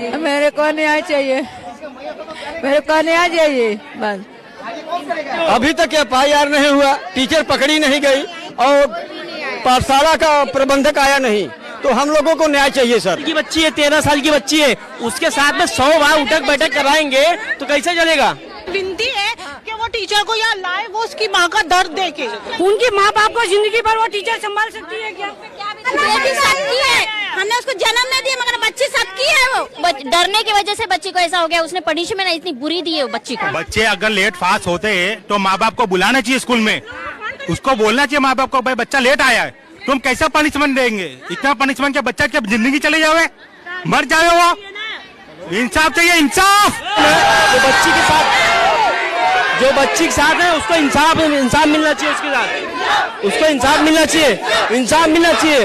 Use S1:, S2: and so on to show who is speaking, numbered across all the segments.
S1: मेरे को न्याय चाहिए। मेरे को न्याय चाहिए बस।
S2: अभी तक एफ़ आई आर नहीं हुआ टीचर पकड़ी नहीं गई और पाठशाला का प्रबंधक आया नहीं। तो हम लोगों को न्याय चाहिए सर।
S3: की बच्ची है तेरह साल की बच्ची है। उसके साथ में सौ बार उठक बैठक कराएँगे तो कैसे चलेगा?
S4: विनती है कि वो टीचर को यहाँ लाए वो उसकी माँ का दर्द देखे।
S5: उनकी माँ बाप को ज़िंदगी भर वो टीचर संभाल सकती है क्या?
S6: है। हमने उसको जन्म नहीं दिया मगर बच्ची सबकी डरने की वजह से बच्ची को ऐसा हो गया उसने पनिशमेंट इतनी बुरी दी है बच्ची को।
S7: बच्चे अगर लेट पास होते हैं तो माँ बाप को बुलाना चाहिए स्कूल में। उसको बोलना चाहिए माँ बाप को भाई बच्चा लेट आया है। तुम कैसा पनिशमेंट देंगे? इतना पनिशमेंट क्या बच्चा क्या ज़िंदगी चले जावे? मर जावे वो? इंसाफ चाहिए इंसाफ!
S3: जो बच्ची के साथ जो बच्ची के साथ है उसको इंसाफ इंसाफ मिलना चाहिए उसके साथ। उसको इंसाफ मिलना चाहिए। इंसाफ मिलना चाहिए।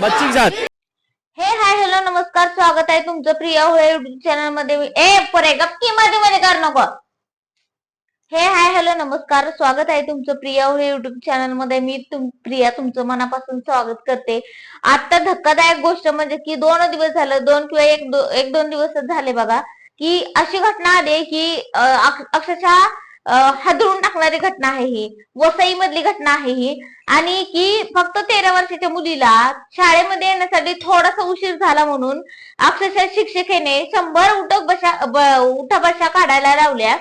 S3: बच्ची के साथ।
S8: हाय हॅलो नमस्कार स्वागत आहे तुमचं प्रिया होळे युट्यूब चॅनलमध्ये. ए परे गप्पी मध्ये मध्ये कर नको. हे हाय हॅलो नमस्कार स्वागत आहे तुमचं प्रिया होळे युट्यूब चॅनलमध्ये. मी तुम प्रिया तुमचं मनापासून स्वागत करते. आता धक्कादायक गोष्ट म्हणजे की दोन दिवस झालं दोन किंवा एक दो, एक दोन दिवसच झाले बघा की अशी घटना आली की अक्षरशः अं, टाकणारी घटना आहे ही. वसई मधली घटना आहे ही. आणि की फक्त तेरा वर्षाच्या मुलीला शाळेमध्ये येण्यासाठी थोडासा उशीर झाला म्हणून अक्षरशः शिक्षिकेने शंभर उठक बशा ब- उठाबशा काढायला लावल्या.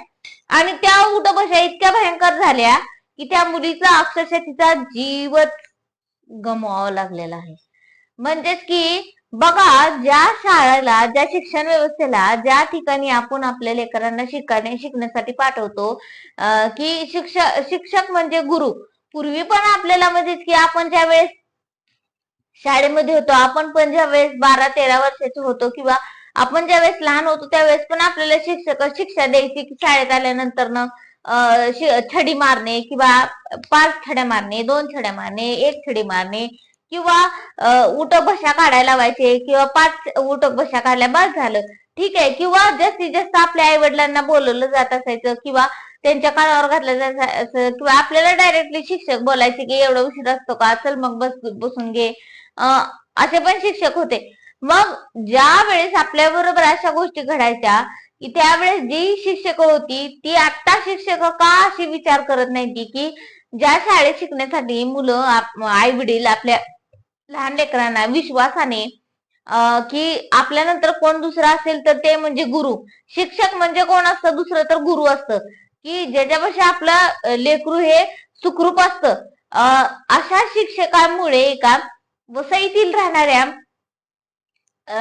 S8: आणि त्या उठबशा इतक्या भयंकर झाल्या की त्या मुलीचा अक्षरशः तिचा जीवच गमवावा लागलेला आहे. म्हणजेच की बघा ज्या शाळेला ज्या शिक्षण व्यवस्थेला ज्या ठिकाणी आपण आपल्या लेकरांना शिकणे शिकण्यासाठी पाठवतो की शिक्षक शिक्षक म्हणजे गुरु. पूर्वी पण आपल्याला म्हणजे की आपण ज्या वेळेस शाळेमध्ये होतो आपण पण ज्या वेळेस बारा तेरा वर्षाचे होतो किंवा आपण ज्या वेळेस लहान होतो त्यावेळेस पण आपल्याला शिक्षक शिक्षा द्यायची की शाळेत आल्यानंतर न छडी मारणे किंवा पाच छड्या मारणे दोन छड्या मारणे एक छडी मारणे किंवा अं, उठक काढायला लावायचे किंवा पाच उठक भशा काढल्या बस झालं. ठीक आहे. किंवा जास्तीत जास्त आपल्या आई वडिलांना बोलवलं जात असायचं किंवा त्यांच्या कानावर घातलं जायचं किंवा आपल्याला डायरेक्टली शिक्षक बोलायचे की एवढा उशीर असतो का? चल मग बस बसून घे. असे पण शिक्षक होते. मग ज्या वेळेस आपल्या बरोबर अशा गोष्टी घडायच्या की त्यावेळेस जी शिक्षक होती ती आता शिक्षक का अशी विचार करत नाही ती की ज्या शाळेत शिकण्यासाठी मुलं आई वडील आपल्या लहान लेकरांना विश्वासाने की आपल्यानंतर कोण दुसरा असेल तर ते म्हणजे गुरु. शिक्षक म्हणजे कोण असतं? दुसरं तर गुरु असतं. की ज्याच्यापाशी आपलं लेकरू हे सुखरूप असतं. अशा शिक्षकांमुळे एका वसईतील राहणाऱ्या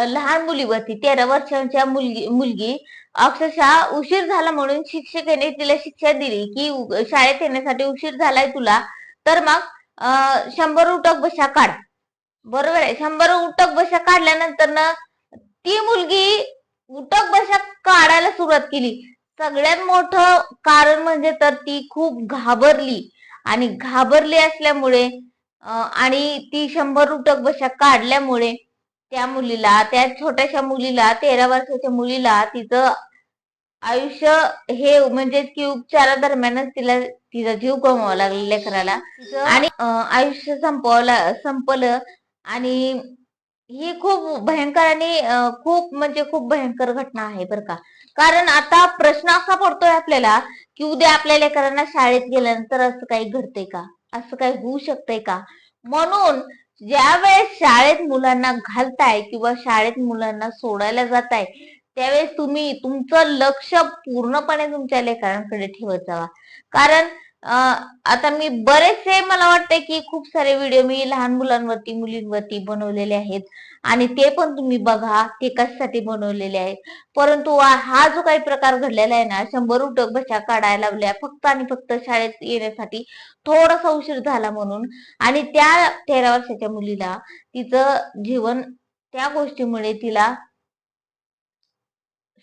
S8: लहान मुलीवरती तेरा वर्षांच्या मुलगी मुलगी अक्षरशः उशीर झाला म्हणून शिक्षकाने तिला शिक्षा दिली की शाळेत येण्यासाठी उशीर झालाय तुला तर मग अं, शंभर उठक बशा काढ. बरोबर आहे. शंभर उठक बशा काढल्यानंतर ना ती मुलगी उठक बशा काढायला सुरुवात केली. सगळ्यात मोठं कारण म्हणजे तर ती खूप घाबरली. आणि घाबरली असल्यामुळे आणि ती शंभर उठक बशा काढल्यामुळे त्या मुलीला त्या छोट्याशा मुलीला तेरा वर्षाच्या मुलीला तिचं आयुष्य हे म्हणजे की उपचारादरम्यानच तिला तिचा जीव गमवावा लागला लेकराला. आणि आयुष्य संपवला संपलं. आणि ही खूप भयंकर आणि खूप म्हणजे खूप भयंकर घटना आहे बरं का. कारण आता प्रश्न असा पडतोय आपल्याला की उद्या आपल्या लेकरांना शाळेत गेल्यानंतर असं काही घडतंय का? असं काही होऊ शकतंय का? म्हणून ज्या वेळेस शाळेत मुलांना घालताय किंवा शाळेत मुलांना सोडायला जाताय त्यावेळेस तुम्ही तुमचं लक्ष पूर्णपणे तुमच्या लेकरांकडे ठेवत जावा. कारण आता मी बरेचसे मला वाटते की खूप सारे व्हिडिओ मी लहान मुलांवरती मुलींवरती बनवलेले आहेत. आणि ते पण तुम्ही बघा ते कशासाठी बनवलेले आहेत. परंतु हा जो काही प्रकार घडलेला आहे ना शंभर उठक बशा काढायला लावल्या फक्त आणि फक्त शाळेत येण्यासाठी थोडासा उशीर झाला म्हणून. आणि त्या तेरा वर्षाच्या मुलीला तिचं जीवन त्या गोष्टीमुळे तिला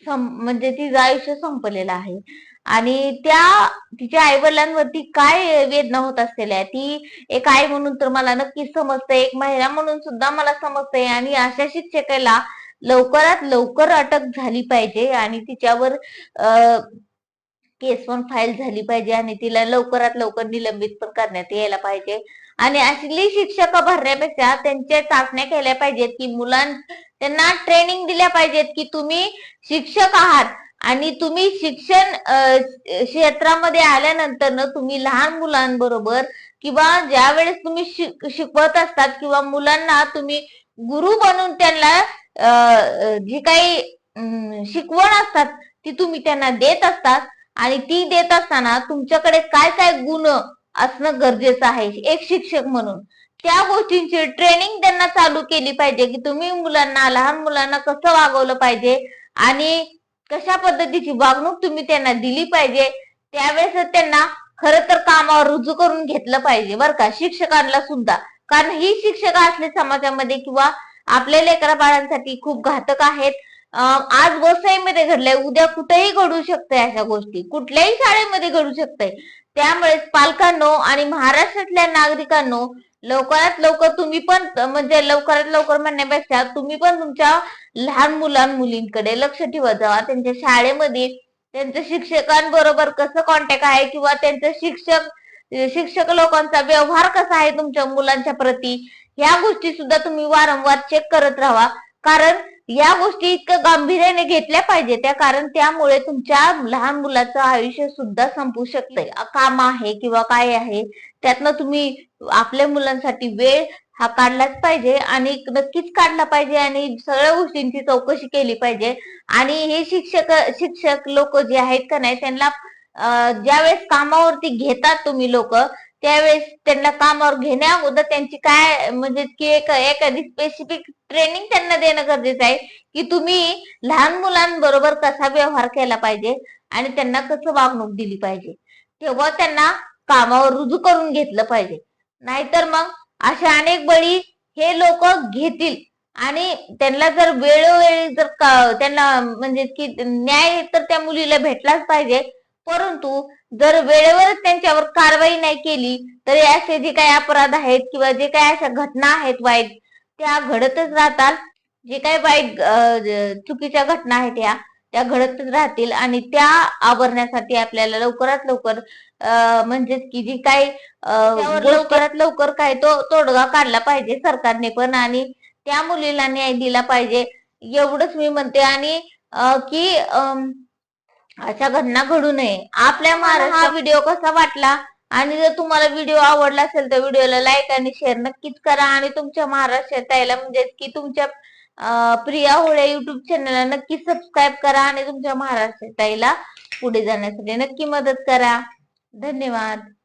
S8: म्हणजे तिचं आयुष्य संपलेलं आहे. आणि त्या तिच्या आई वडिलांवरती काय वेदना होत असलेल्या ती एक आई म्हणून तर मला नक्कीच समजते एक महिला म्हणून सुद्धा मला समजते आणि अशा शिक्षकाला लवकरात लवकर अटक झाली पाहिजे आणि तिच्यावर केस पण फाईल झाली पाहिजे आणि तिला लवकरात लवकर निलंबित पण करण्यात यायला पाहिजे. आणि असली शिक्षक भरण्यापेक्षा त्यांच्या चाचण्या केल्या पाहिजेत की मुलां त्यांना ट्रेनिंग दिल्या पाहिजेत की तुम्ही शिक्षक आहात. आणि तुम्ही शिक्षण क्षेत्रामध्ये आल्यानंतर ना तुम्ही लहान मुलांबरोबर किंवा ज्या वेळेस तुम्ही शिकवत असतात किंवा मुलांना तुम्ही गुरु बनून त्यांना जी काही शिकवण असतात ती तुम्ही त्यांना देत असतात. आणि ती देत असताना तुमच्याकडे काय काय गुण असणं गरजेचं आहे एक शिक्षक म्हणून. त्या गोष्टींची ट्रेनिंग त्यांना चालू केली पाहिजे की तुम्ही मुलांना लहान मुलांना कसं वागवलं पाहिजे आणि कशा पद्धतीची वागणूक तुम्ही त्यांना दिली पाहिजे त्यावेळेस त्यांना खर तर कामावर रुजू करून घेतलं पाहिजे बरं का शिक्षकांना सुद्धा. कारण ही शिक्षक असले समाजामध्ये किंवा आपल्या लेकरा बाळांसाठी खूप घातक आहेत. आज वसईमध्ये घडलंय उद्या कुठेही घडू शकतंय अशा गोष्टी. कुठल्याही शाळेमध्ये घडू शकतंय. त्यामुळे पालकांनो आणि महाराष्ट्रातल्या नागरिकांनो लवकरात लवकर तुम्ही पण म्हणजे लवकरात लवकर म्हणण्यापेक्षा तुम्ही पण तुमच्या लहान मुलां मुलींकडे लक्ष ठेवत जावा. त्यांच्या शाळेमध्ये त्यांच्या शिक्षकांबरोबर कसं कॉन्टॅक्ट आहे किंवा त्यांचं शिक्षक शिक्षक लोकांचा व्यवहार कसा आहे तुमच्या मुलांच्या प्रती ह्या गोष्टी सुद्धा तुम्ही वारंवार चेक करत राहा. कारण या गोष्टी इतकं गांभीर्याने घेतल्या पाहिजे त्या कारण त्यामुळे तुमच्या लहान मुलाचं आयुष्य सुद्धा संपू शकतंय. काम आहे किंवा काय आहे त्यातनं तुम्ही आपल्या मुलांसाठी वेळ हा काढलाच पाहिजे आणि नक्कीच काढला पाहिजे आणि सगळ्या गोष्टींची चौकशी केली पाहिजे. आणि हे शिक्षक शिक्षक लोक जे आहेत का नाही त्यांना ज्यावेळेस कामावरती घेतात तुम्ही लोक त्यावेळेस त्यांना कामावर घेण्या अगोदर त्यांची काय म्हणजे की एक एखादी स्पेसिफिक ट्रेनिंग त्यांना देणं गरजेचं आहे की तुम्ही लहान मुलांबरोबर कसा व्यवहार केला पाहिजे आणि त्यांना कसं वागणूक दिली पाहिजे. तेव्हा त्यांना कामावर रुजू करून घेतलं पाहिजे. नाहीतर मग अशा अनेक बळी हे लोक घेतील. आणि त्यांना जर वेळोवेळी जर त्यांना म्हणजे की न्याय तर त्या मुलीला भेटलाच पाहिजे. परंतु जर वेळेवर त्यांच्यावर कारवाई नाही केली तर असे जे काही अपराध आहेत किंवा जे काही अशा घटना आहेत वाईट त्या घडतच राहतात. जे काही वाईट चुकीच्या घटना आहेत त्या त्या घडतच राहतील. आणि त्या आवरण्यासाठी आपल्याला लवकरात लवकर म्हणजेच की जी त्यावर लवकरात लवकर काय तो तोडगा काढला पाहिजे सरकारने पण आणि त्या मुलीला न्याय दिला पाहिजे. एवढंच मी म्हणते आणि की अशा घटना घडू नये. आपल्या महाराष्ट्र हा व्हिडिओ कसा वाटला आणि जर तुम्हाला व्हिडिओ आवडला असेल तर व्हिडिओला लाईक आणि शेअर नक्कीच करा आणि तुमच्या महाराष्ट्रात यायला म्हणजे की तुमच्या प्रिया होळे युट्यूब चॅनलला नक्की सबस्क्राईब करा आणि तुमच्या महाराष्ट्रात यायला पुढे जाण्यासाठी नक्की मदत करा. धन्यवाद.